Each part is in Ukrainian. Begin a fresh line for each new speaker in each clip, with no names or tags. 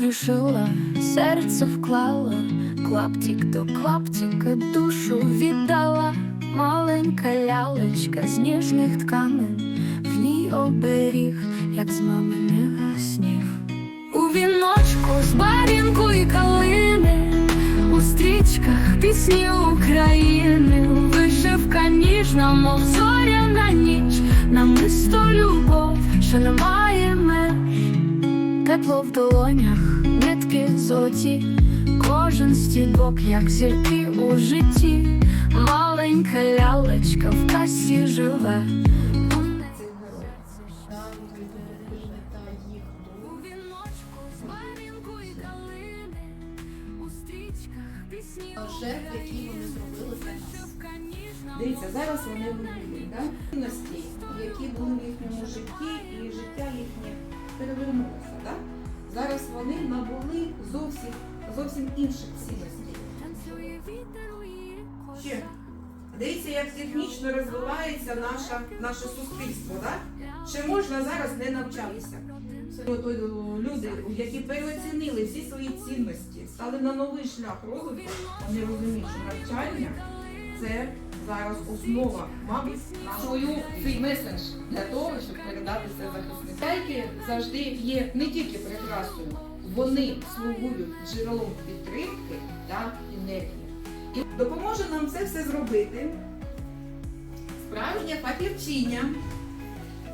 любові жила, серце вклала, клаптик до клаптика душу віддала, маленька лялечка з ніжних тканин, в ній оберіг, як з маминих снів. У віночку з барінку і калини, у стрічках пісні України, вишивка ніжна, мов зоряна ніч, намисто любов, що не має меж, тепло в долонях, нитки золоті, кожен стібок, як зірки у житті, маленька лялечка в касі живе.
Жертв, які вони зробили для нас. Дивіться, зараз вони воюють, да? які були в їхньому житті, і життя їхнє перевернулося. Да? Зараз вони набули зовсім, зовсім інших цінностей. Ще. Дивіться, як технічно розвивається наша, наше суспільство. Да? Ще можна зараз не навчатися. Е, люди, які переоцінили всі свої цінності, стали на новий шлях розвитку, вони розуміють, що навчання це зараз основа, мабуть, свою свій меседж для того, щоб передати це захисникам. Чайки завжди є не тільки прекрасною, вони слугують джерелом підтримки та енергії. І допоможе нам це все зробити справжня фахівчиня,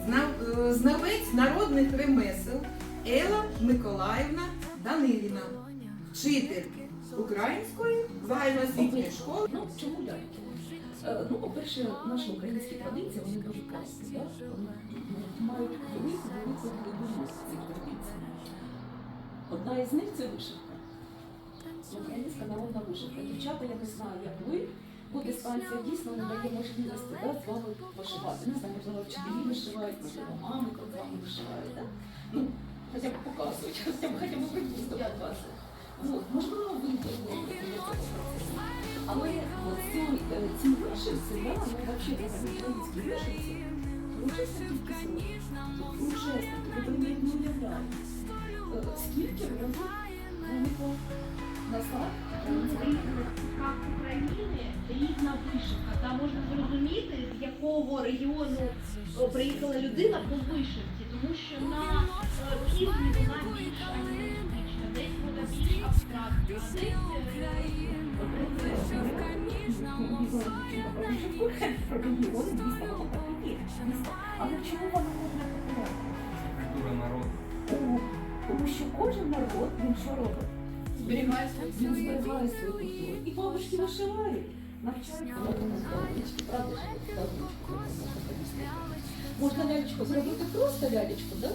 е, знавець народних ремесел Ела Миколаївна Даниліна, вчитель української загальноосвітньої школи.
Ну, чому ляльки? Е, Ну, по-перше, наші українські традиції, вони дуже класні, да? вони мають велику, велику глибину цих традицій. Одна із них це вишивка. Українська народна вишивка. Дівчата, я не знаю, як ви, бо дистанція дійсно не дає можливості да, з вами вишивати. Не знаю, можливо, вчителі вишивають, можливо, мами з вами вишивають. Да? Ну, хоча б показують, хоча б хоча б приблизно показують. Вот, можливо, ви. Але от ці, е, ці вишивці, да, ну, взагалі, українські вишивці. Е, Скільки назад
Як України рідна вишивка. Там можна зрозуміти, з якого регіону приїхала людина по вишивці, тому що на е, півдні вона більш
Але чому вона не популярна?
Культура народу.
Тому що кожен народ, він що робить?
зберігає
свою культуру. І бабушки вишивають, можна лялечку зробити просто лялечку, да?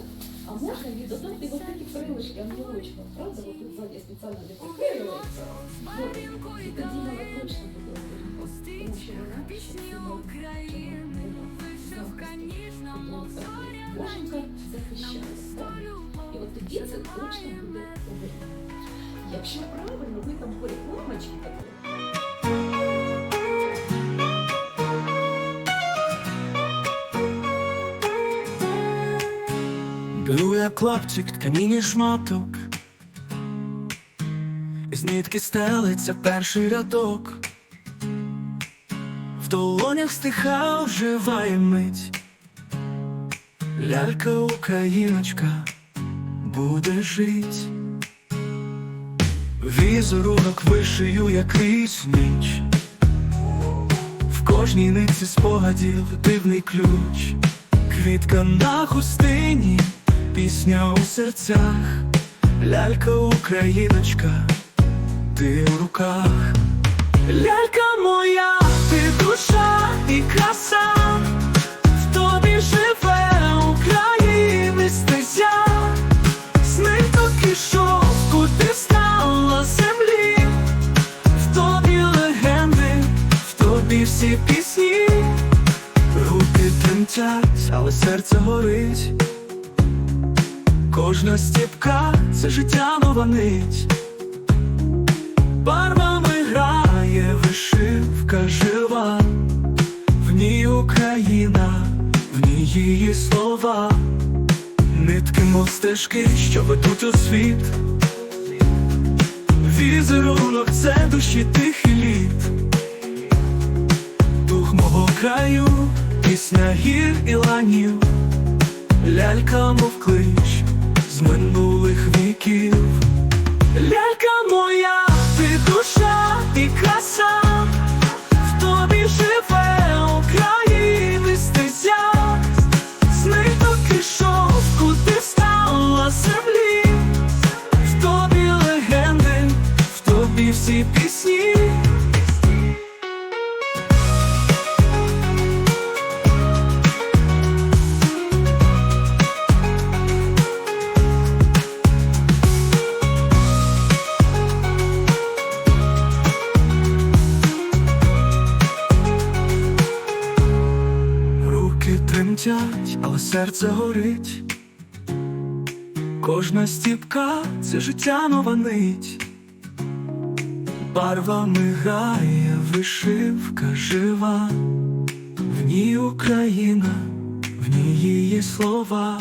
А можна їй додати ось такі крилишки ангелочком, правда? Ось тут ззаді спеціально не покрилюється. І тоді вона точно буде оберігати. Тому що вона ще символ Боженька захищає, так? І от точно буде оберіг. Якщо правильно, ви там рекламочки такі.
Беру клапчик, тканіні шматок, Із нитки стелиться перший рядок, в долонях стиха оживає мить, Лялька україночка буде жить, Візерунок вишию якийсь ніч, в кожній нитці спогадів дивний ключ, квітка на хустині пісня у серцях, лялька україночка, ти в руках, лялька моя, ти душа і краса, в тобі живе України стезя, з ниток і шовку ти стала землі, в тобі легенди, в тобі всі пісні, руки тремтять, але серце горить. Кожна стіпка це життя нова нить, барвами грає вишивка жива, в ній Україна, в ній її слова, нитки, мов стежки, що ведуть у світ, візерунок це душі тихий літ, дух мого краю, пісня гір і ланів, лялька, мов клич минулих віків. Лялька моя, ти душа і краса, в тобі живе України стезя, з ниток ішов, куди стала землі, в тобі легенди, в тобі всі пісні. Але серце горить. Кожна стіпка це життя нова нить. Барвами грає вишивка жива, в ній Україна, в ній її слова.